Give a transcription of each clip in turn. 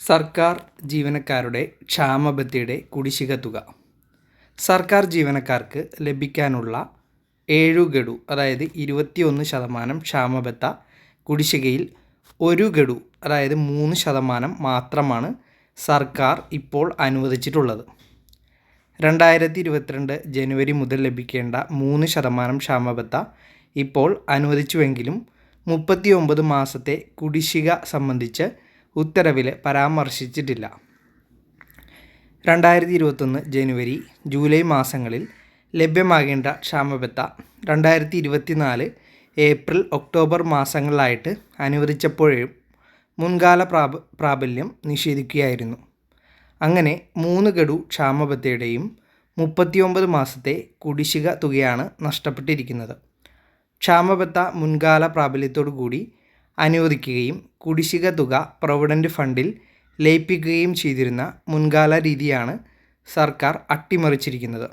സർക്കാർ ജീവനക്കാരുടെ ക്ഷാമബത്തയുടെ കുടിശ്ശിക തുക. സർക്കാർ ജീവനക്കാർക്ക് ലഭിക്കാനുള്ള ഏഴു ഗഡു അതായത് ഇരുപത്തിയൊന്ന് ശതമാനം ക്ഷാമബത്ത കുടിശ്ശികയിൽ ഒരു ഗഡു അതായത് മൂന്ന് ശതമാനം മാത്രമാണ് സർക്കാർ ഇപ്പോൾ അനുവദിച്ചിട്ടുള്ളത്. രണ്ടായിരത്തി ഇരുപത്തിരണ്ട് ജനുവരി മുതൽ ലഭിക്കേണ്ട മൂന്ന് ശതമാനം ക്ഷാമബത്ത ഇപ്പോൾ അനുവദിച്ചുവെങ്കിലും മുപ്പത്തി ഒമ്പത് മാസത്തെ കുടിശ്ശിക സംബന്ധിച്ച് ഉത്തരവിൽ പരാമർശിച്ചിട്ടില്ല. രണ്ടായിരത്തി ഇരുപത്തൊന്ന് ജനുവരി ജൂലൈ മാസങ്ങളിൽ ലഭ്യമാകേണ്ട ക്ഷാമബത്ത രണ്ടായിരത്തി ഇരുപത്തിനാല് ഏപ്രിൽ ഒക്ടോബർ മാസങ്ങളിലായിട്ട് അനുവദിച്ചപ്പോഴും മുൻകാല പ്രാബ പ്രാബല്യം നിഷേധിക്കുകയായിരുന്നു. അങ്ങനെ മൂന്ന് ഗഡു ക്ഷാമബത്തയുടെയും മുപ്പത്തിയൊമ്പത് മാസത്തെ കുടിശ്ശിക തുകയാണ് നഷ്ടപ്പെട്ടിരിക്കുന്നത്. ക്ഷാമബത്ത മുൻകാല പ്രാബല്യത്തോടു കൂടി അനുവദിക്കുകയും കുടിശ്ശിക തുക പ്രൊവിഡന്റ് ഫണ്ടിൽ ലയിപ്പിക്കുകയും ചെയ്തിരുന്ന മുൻകാല രീതിയാണ് സർക്കാർ അട്ടിമറിച്ചിരിക്കുന്നത്.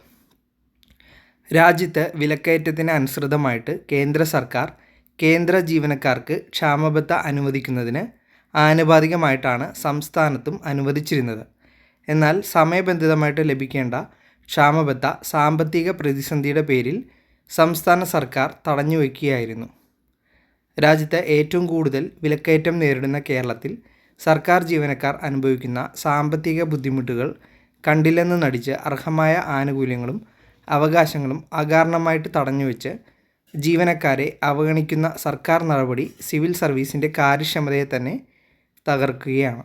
രാജ്യത്ത് വിലക്കയറ്റത്തിന് അനുസൃതമായിട്ട് കേന്ദ്ര സർക്കാർ കേന്ദ്ര ജീവനക്കാർക്ക് ക്ഷാമബത്ത അനുവദിക്കുന്നതിന് ആനുപാതികമായിട്ടാണ് സംസ്ഥാനത്തും അനുവദിച്ചിരുന്നത്. എന്നാൽ സമയബന്ധിതമായിട്ട് ലഭിക്കേണ്ട ക്ഷാമബത്ത സാമ്പത്തിക പ്രതിസന്ധിയുടെ പേരിൽ സംസ്ഥാന സർക്കാർ തടഞ്ഞു വയ്ക്കുകയായിരുന്നു രാജ്യത്തെ ഏറ്റവും കൂടുതൽ വിലക്കയറ്റം നേരിടുന്ന കേരളത്തിൽ സർക്കാർ ജീവനക്കാർ അനുഭവിക്കുന്ന സാമ്പത്തിക ബുദ്ധിമുട്ടുകൾ കണ്ടില്ലെന്ന് നടിച്ച് അർഹമായ ആനുകൂല്യങ്ങളും അവകാശങ്ങളും അകാരണമായിട്ട് തടഞ്ഞുവെച്ച് ജീവനക്കാരെ അവഗണിക്കുന്ന സർക്കാർ നടപടി സിവിൽ സർവീസിന്റെ കാര്യക്ഷമതയെ തന്നെ തകർക്കുകയാണ്.